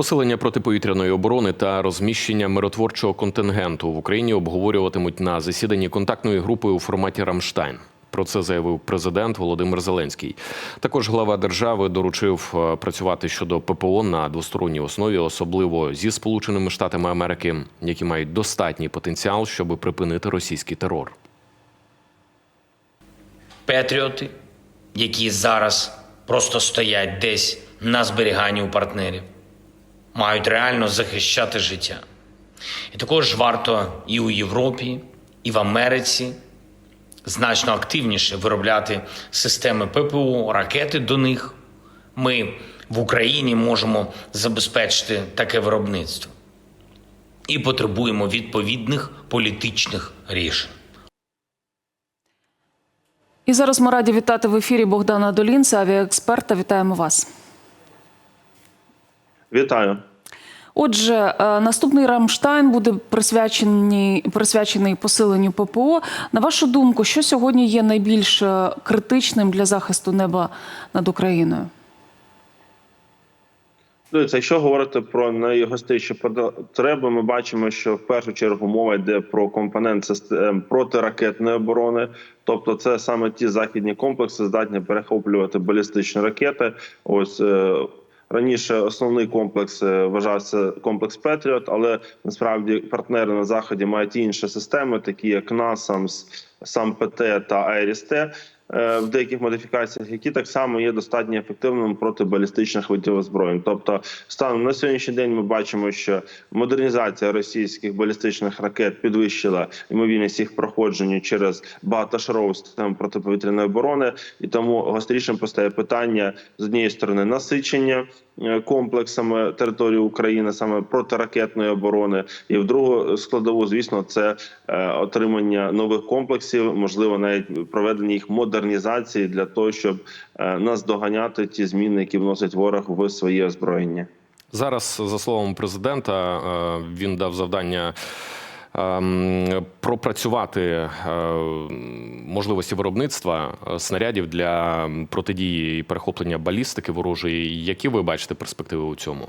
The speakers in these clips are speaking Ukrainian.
Посилення протиповітряної оборони та розміщення миротворчого контингенту в Україні обговорюватимуть на засіданні контактної групи у форматі Рамштайн. Про це заявив президент Володимир Зеленський. Також глава держави доручив е, працювати щодо ППО на двосторонній основі, особливо зі Сполученими Штатами Америки, які мають достатній потенціал, щоб припинити російський терор. Петріоти, які зараз просто стоять десь на зберіганні у партнерів, мають реально захищати життя. І також варто і у Європі, і в Америці значно активніше виробляти системи ППО, ракети до них. Ми в Україні можемо забезпечити таке виробництво і потребуємо відповідних політичних рішень. І зараз ми раді вітати в ефірі Богдана Долінця, авіаексперта. Вітаємо вас. Вітаю. Отже, е, наступний Рамштайн буде присвячений, присвячений посиленню ППО. На вашу думку, що сьогодні є найбільш е, критичним для захисту неба над Україною? Дивіться, якщо говорити про найгостріші потреби, ми бачимо, що в першу чергу мова йде про компонент систем протиракетної оборони, тобто це саме ті західні комплекси здатні перехоплювати балістичні ракети. Ось е, раніше основний комплекс е, вважався комплекс Петріот, але насправді партнери на заході мають інші системи, такі як НАСАМС, САМ-ПТ та Айріс-Т, е, в деяких модифікаціях, які так само є достатньо ефективними проти балістичних видів озброєнь. Тобто, станом на сьогоднішній день ми бачимо, що модернізація російських балістичних ракет підвищила ймовірність їх проходження через багатошарову систему протиповітряної оборони, і тому гострішим постає питання з однієї сторони насичення е, комплексами території України, саме протиракетної оборони, і в другу складову, звісно, це е, отримання нових комплексів, можливо, навіть проведення їх модернізації для того, щоб е, наздоганяти ті зміни, які вносить ворог в своє озброєння. Зараз, за словом президента, е, він дав завдання. Ем, Пропрацювати е, можливості виробництва е, снарядів для протидії і перехоплення балістики ворожої. Які ви бачите перспективи у цьому?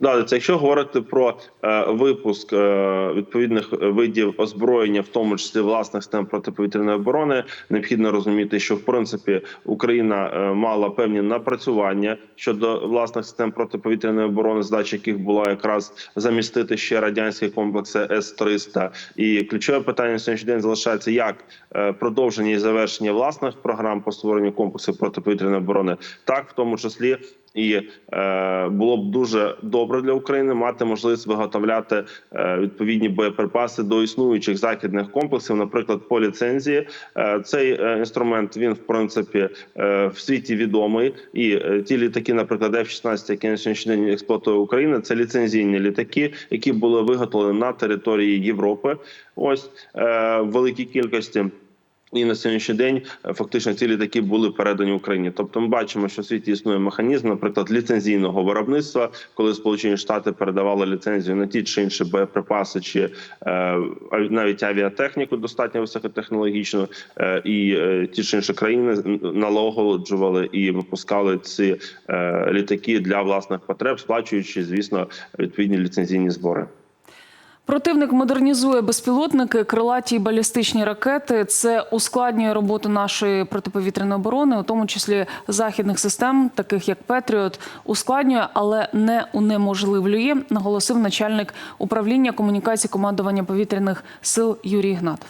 Да, це якщо говорити про е, випуск е, відповідних видів озброєння, в тому числі власних систем протиповітряної оборони, необхідно розуміти, що в принципі Україна е, мала певні напрацювання щодо власних систем протиповітряної оборони, задача яких була якраз замістити ще радянські комплекси С 300 І ключове питання на сьогоднішній день залишається як е, продовження і завершення власних програм по створенню комплексів протиповітряної оборони, так в тому числі і е, було б дуже добре для України мати можливість виготовляти е, відповідні боєприпаси до існуючих західних комплексів, наприклад, по ліцензії. Е, цей е, інструмент він в принципі е, в світі відомий. І е, ті літаки, наприклад, F-16, які на сьогоднішній день експлуатує Україна, це ліцензійні літаки, які були виготовлені на території Європи. Ось е, в великій кількості. І на сьогоднішній день е, фактично ці літаки були передані Україні. Тобто, ми бачимо, що в світі існує механізм, наприклад, ліцензійного виробництва, коли Сполучені Штати передавали ліцензію на ті чи інші боєприпаси, чи е, навіть авіатехніку достатньо високотехнологічну, е, і е, ті чи інші країни налагоджували і випускали ці е, літаки для власних потреб, сплачуючи, звісно, відповідні ліцензійні збори. Противник модернізує безпілотники, крилаті і балістичні ракети. Це ускладнює роботу нашої протиповітряної оборони, у тому числі західних систем, таких як Петріот, ускладнює, але не унеможливлює, наголосив начальник управління комунікації командування повітряних сил Юрій Гнат.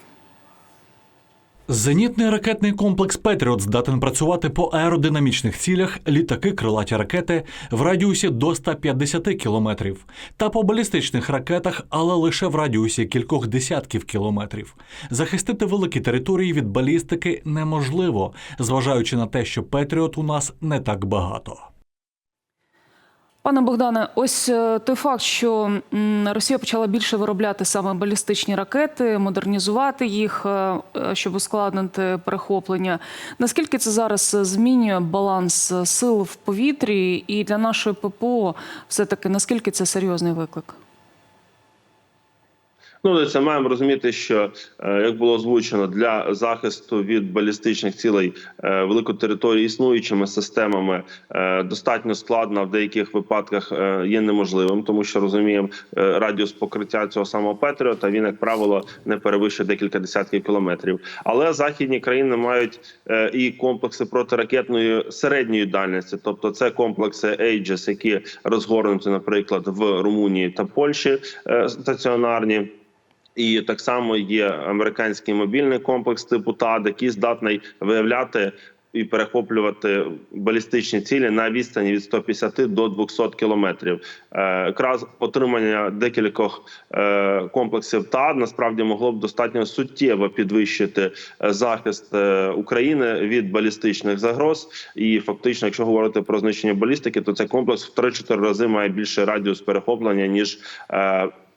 Зенітний ракетний комплекс Петріот здатен працювати по аеродинамічних цілях, літаки, крилаті ракети в радіусі до 150 кілометрів, та по балістичних ракетах, але лише в радіусі кількох десятків кілометрів. Захистити великі території від балістики неможливо, зважаючи на те, що Петріот у нас не так багато. Пане Богдане, ось е, той факт, що Росія почала більше виробляти саме балістичні ракети, модернізувати їх, е, е, щоб ускладнити перехоплення. Наскільки це зараз змінює баланс сил в повітрі, і для нашої ППО все таки наскільки це серйозний виклик? Ну, це маємо розуміти, що е, як було озвучено для захисту від балістичних цілей е, великої території існуючими системами е, достатньо складно, а в деяких випадках є неможливим, тому що розуміємо радіус покриття цього самого Петріота. Він, як правило, не перевищує декілька десятків кілометрів. Але західні країни мають і комплекси протиракетної середньої дальності, тобто це комплекси Aegis, які розгорнуті, наприклад, в Румунії та Польщі стаціонарні. І так само є американський мобільний комплекс типу ТАД, який здатний виявляти і перехоплювати балістичні цілі на відстані від 150 до 200 кілометрів. Е, Якраз отримання декількох е, комплексів ТАД насправді могло б достатньо суттєво підвищити е, захист України від балістичних загроз. І фактично, якщо говорити про знищення балістики, то цей комплекс в 3-4 рази має більший радіус перехоплення ніж.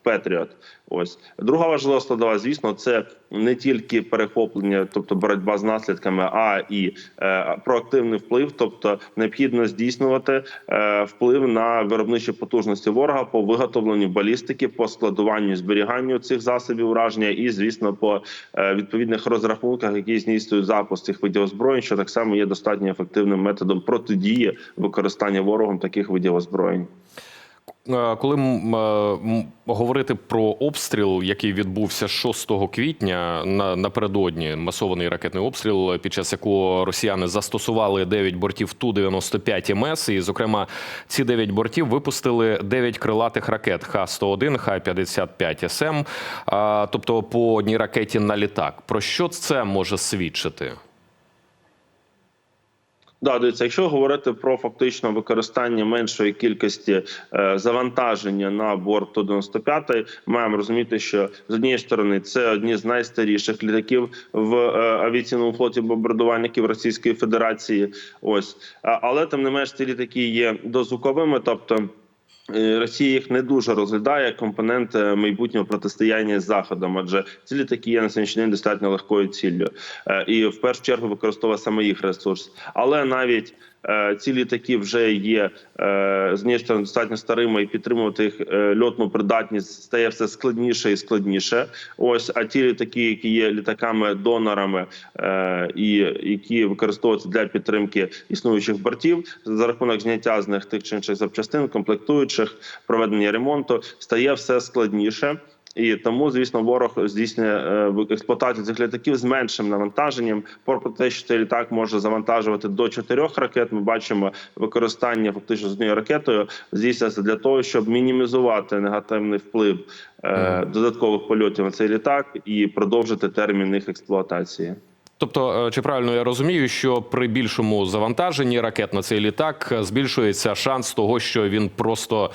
Петріот, ось друга важлива складова, звісно, це не тільки перехоплення, тобто боротьба з наслідками, а і е, проактивний вплив, тобто необхідно здійснювати е, вплив на виробничі потужності ворога по виготовленню балістики, по складуванню зберіганню цих засобів ураження, і звісно, по е, відповідних розрахунках, які здійснюють запуск цих видів озброєнь, що так само є достатньо ефективним методом протидії використання ворогом таких видів озброєнь. Е, Коли е, говорити про обстріл, який відбувся 6 квітня на напередодні масований ракетний обстріл, під час якого росіяни застосували 9 бортів ту 95 МС, і зокрема ці 9 бортів випустили 9 крилатих ракет Х-101, Х-55 СМ, тобто по одній ракеті на літак. Про що це може свідчити? Да, дивіться, якщо говорити про фактично використання меншої кількості е, завантаження на борт Ту-95, маємо розуміти, що з однієї сторони це одні з найстаріших літаків в е, авіаційному флоті бомбардувальників Російської Федерації. Ось але тим не менш ці літаки є дозвуковими, тобто. Е, Росія їх не дуже розглядає як компонент майбутнього протистояння з заходом, адже ці літаки є на сьогоднішній день достатньо легкою ціллю, Е, і в першу чергу використовує саме їх ресурс. Але навіть ці літаки вже є е, з однієї сторони достатньо старими, і підтримувати їх е, льотну придатність стає все складніше і складніше. Ось а ті літаки, які є літаками донорами е, і які використовуються для підтримки існуючих бортів, за рахунок зняття з них тих чи інших запчастин, комплектуючих, проведення ремонту, стає все складніше. І тому, звісно, ворог здійснює е, експлуатацію цих літаків з меншим навантаженням. Попри те, що цей літак може завантажувати до чотирьох ракет. Ми бачимо використання фактично з однією ракетою здійснюється для того, щоб мінімізувати негативний вплив е, додаткових польотів на цей літак і продовжити термін їх експлуатації. Тобто, е, чи правильно я розумію, що при більшому завантаженні ракет на цей літак збільшується шанс того, що він просто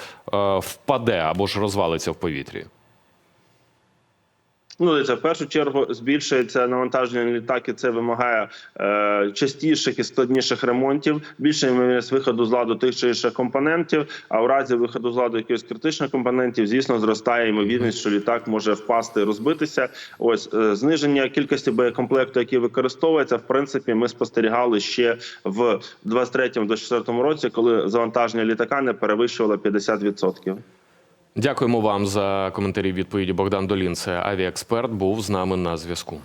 впаде або ж розвалиться в повітрі? Ну, дивіться, в першу чергу збільшується навантаження на літак, і це вимагає е, частіших і складніших ремонтів, більше ймовірність виходу з ладу тих чи інших компонентів. А в разі виходу з ладу якихось критичних компонентів, звісно, зростає ймовірність, що літак може впасти розбитися. Ось е, зниження кількості боєкомплекту, який використовується, в принципі, ми спостерігали ще в 23-24 році, коли завантаження літака не перевищувало 50%. Дякуємо вам за коментарі. Відповіді Богдан Долін. Це авіаексперт був з нами на зв'язку.